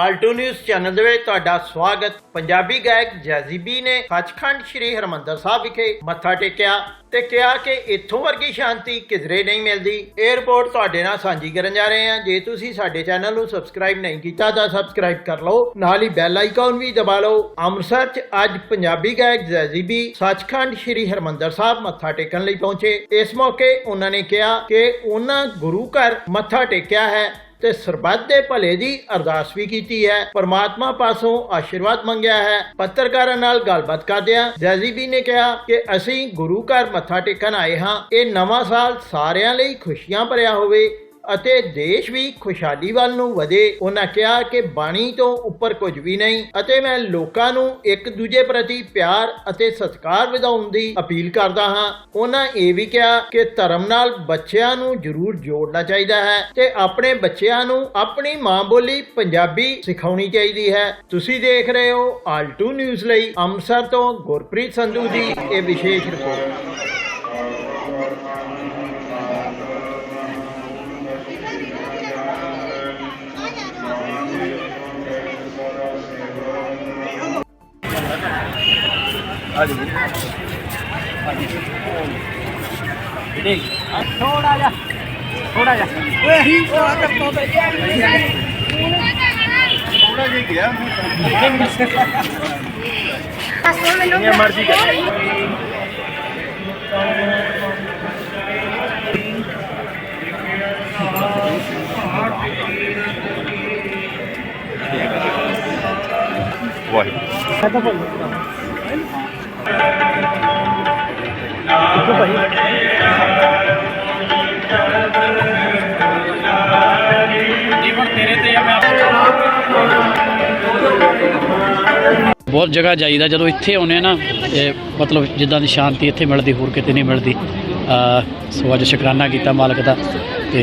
Alto news channel ਦੇ ਵਿੱਚ ਤੁਹਾਡਾ ਸਵਾਗਤ। ਪੰਜਾਬੀ ਗਾਇਕ ਜੈਜ਼ੀਬੀ ਨੇ ਸੱਚਖੰਡ ਸ੍ਰੀ ਹਰਮੰਦਰ ਸਾਹਿਬ ਵਿਖੇ ਮੱਥਾ ਟੇਕਿਆ ਤੇ ਕਿਹਾ ਕਿ ਇੱਥੋਂ ਵਰਗੀ ਸ਼ਾਂਤੀ ਕਿਧਰੇ ਨਹੀਂ ਮਿਲਦੀ। ਇਹ ਤੁਹਾਡੇ ਨਾਲ ਸਾਂਝੀ ਕਰਨ ਜਾ ਰਹੇ ਹਾਂ। ਜੇ ਤੁਸੀਂ ਸਾਡੇ ਚੈਨਲ ਨੂੰ ਸਬਸਕ੍ਰਾਈਬ ਨਹੀਂ ਕੀਤਾ ਤਾਂ ਸਬਸਕ੍ਰਾਈਬ ਕਰ ਲਓ। ਨਾਲ ਹੀ ਬੈਲ ਆਈਕਨ ਵੀ ਦਬਾ ਲਓ। ਅੰਮ੍ਰਿਤਸਰ 'ਚ ਅੱਜ ਪੰਜਾਬੀ ਗਾਇਕ ਜੈਜ਼ੀਬੀ ਸੱਚਖੰਡ ਸ੍ਰੀ ਹਰਮੰਦਰ ਸਾਹਿਬ ਮੱਥਾ ਟੇਕਣ ਲਈ ਪਹੁੰਚੇ। ਇਸ ਮੌਕੇ ਉਹਨਾਂ ਨੇ ਕਿਹਾ ਕਿ ਉਹਨਾਂ ਗੁਰੂ ਘਰ ਮੱਥਾ ਟੇਕਿਆ ਹੈ। ਤੇ ਸਰਬੱਤ ਦੇ ਭਲੇ ਦੀ ਅਰਦਾਸ ਵੀ ਕੀਤੀ ਹੈ। ਪਰਮਾਤਮਾ ਪਾਸੋਂ ਆਸ਼ੀਰਵਾਦ ਮੰਗਿਆ ਹੈ। ਪੱਤਰਕਾਰਾਂ ਨਾਲ ਗੱਲਬਾਤ ਕਰਦਿਆਂ ਜੈਜ਼ੀਬੀ ਨੇ ਕਿਹਾ ਕਿ ਅਸੀਂ ਗੁਰੂ ਘਰ ਮੱਥਾ ਟੇਕਣ ਆਏ ਹਾਂ। ਇਹ ਨਵਾਂ ਸਾਲ ਸਾਰਿਆਂ ਲਈ ਖੁਸ਼ੀਆਂ ਭਰਿਆ ਹੋਵੇ। ਅਤੇ ਦੇਸ਼ ਵੀ ਖੁਸ਼ਹਾਲੀ ਵੱਲ ਨੂੰ ਵਧੇ। ਉਹਨਾਂ ਕਿਹਾ ਕਿ ਬਾਣੀ ਤੋਂ ਉੱਪਰ ਕੁਝ ਵੀ ਨਹੀਂ ਅਤੇ ਮੈਂ ਲੋਕਾਂ ਨੂੰ ਇੱਕ ਦੂਜੇ ਪ੍ਰਤੀ ਪਿਆਰ ਅਤੇ ਸਤਿਕਾਰ ਵਧਾਉਣ ਦੀ ਅਪੀਲ ਕਰਦਾ ਹਾਂ। ਉਹਨਾਂ ਇਹ ਵੀ ਕਿਹਾ ਕਿ ਧਰਮ ਨਾਲ ਬੱਚਿਆਂ ਨੂੰ ਜ਼ਰੂਰ ਜੋੜਨਾ ਚਾਹੀਦਾ ਹੈ ਤੇ ਆਪਣੇ ਬੱਚਿਆਂ ਨੂੰ ਆਪਣੀ ਮਾਂ ਬੋਲੀ ਪੰਜਾਬੀ ਸਿਖਾਉਣੀ ਚਾਹੀਦੀ ਹੈ। ਤੁਸੀਂ ਦੇਖ ਰਹੇ ਹੋ ਆਲਟੂ ਨਿਊਜ਼ ਲਈ ਅੰਮ੍ਰਿਤਸਰ ਤੋਂ ਗੁਰਪ੍ਰੀਤ ਸੰਧੂ ਦੀ ਇਹ ਵਿਸ਼ੇਸ਼ ਰਿਪੋਰਟ। ਥੋੜਾ ਜਿਹਾ ਥੋੜਾ ਜਿਹਾ। ਓਏ ਹੀ ਥੋੜਾ ਜਿਹਾ ਇਹ ਮਰਜ਼ੀ ਕਰ। ਵਾਹਿਗੁਰੂ। ਬਹੁਤ ਜਗ੍ਹਾ ਜਾਈਦਾ, ਜਦੋਂ ਇੱਥੇ ਆਉਨੇ ਆ ਨਾ, ਇਹ ਮਤਲਬ ਜਿੱਦਾਂ ਦੀ ਸ਼ਾਂਤੀ ਇੱਥੇ ਮਿਲਦੀ, ਹੋਰ ਕਿਤੇ ਨਹੀਂ ਮਿਲਦੀ। ਸੋ ਅੱਜ ਸ਼ੁਕਰਾਨਾ ਕੀਤਾ ਮਾਲਕ ਦਾ ਤੇ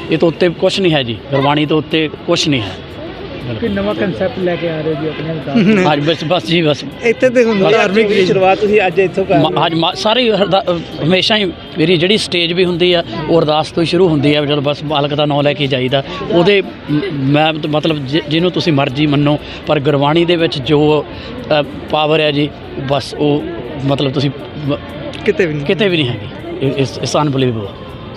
ਇਹ ਤੋਂ ਉੱਤੇ ਕੁਝ ਨਹੀਂ ਹੈ ਜੀ ਗੁਰਬਾਣੀ ਤੋਂ ਉੱਤੇ ਕੁਝ ਨਹੀਂ ਹੈ। ਕਿ ਨਵਾਂ ਕਨਸੈਪਟ ਲੈ ਕੇ ਆ ਰਹੇ ਜੀ ਆਪਣੇ ਅਰਦਾਸ ਅੱਜ ਬਸ ਬਸ ਜੀ ਬਸ। ਇੱਥੇ ਤੇ ਹੁੰਦਾ ਧਾਰਮਿਕ ਦੀ ਸ਼ੁਰੂਆਤ ਤੁਸੀਂ ਅੱਜ ਇੱਥੋਂ ਕਰ ਮ- ਅੱਜ ਮ- ਸਾਰੀ ਅਰਦਾ- ਹਮੇਸ਼ਾ ਹੀ ਮੇਰੀ ਜਿਹੜੀ ਸਟੇਜ ਵੀ ਹੁੰਦੀ ਆ ਉਹ ਅਰਦਾਸ ਤੋਂ ਹੀ ਸ਼ੁਰੂ ਹੁੰਦੀ ਆ ਜਦੋਂ ਬਸ ਮਾਲਕ ਦਾ ਨਾਮ ਲੈ ਕੇ ਜਾਈਦਾ। ਉਹਦੇ ਮ- ਮਤਲਬ ਜਿ- ਜਿਹਨੂੰ ਤੁਸੀਂ ਮਰਜ਼ੀ ਮੰਨੋ ਪਰ ਗੁਰਬਾਣੀ ਦੇ ਵਿੱਚ ਜੋ ਪਾਵਰ ਹੈ ਜੀ ਬਸ ਉਹ ਮਤਲਬ ਤੁਸੀਂ ਕਿਤੇ ਵੀ ਨਹੀਂ। ਕਿਤੇ ਵੀ ਨਹੀਂ ਹੈਗੀ। ਇਸ ਇਸ ਅਨਬਲੀਵੇਬਲ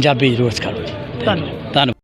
ਪੰਜਾਬੀ ਜ਼ਰੂਰ ਸਿਖਾਓ ਜੀ। ਧੰਨਵਾਦ। ਧੰਨਵਾਦ।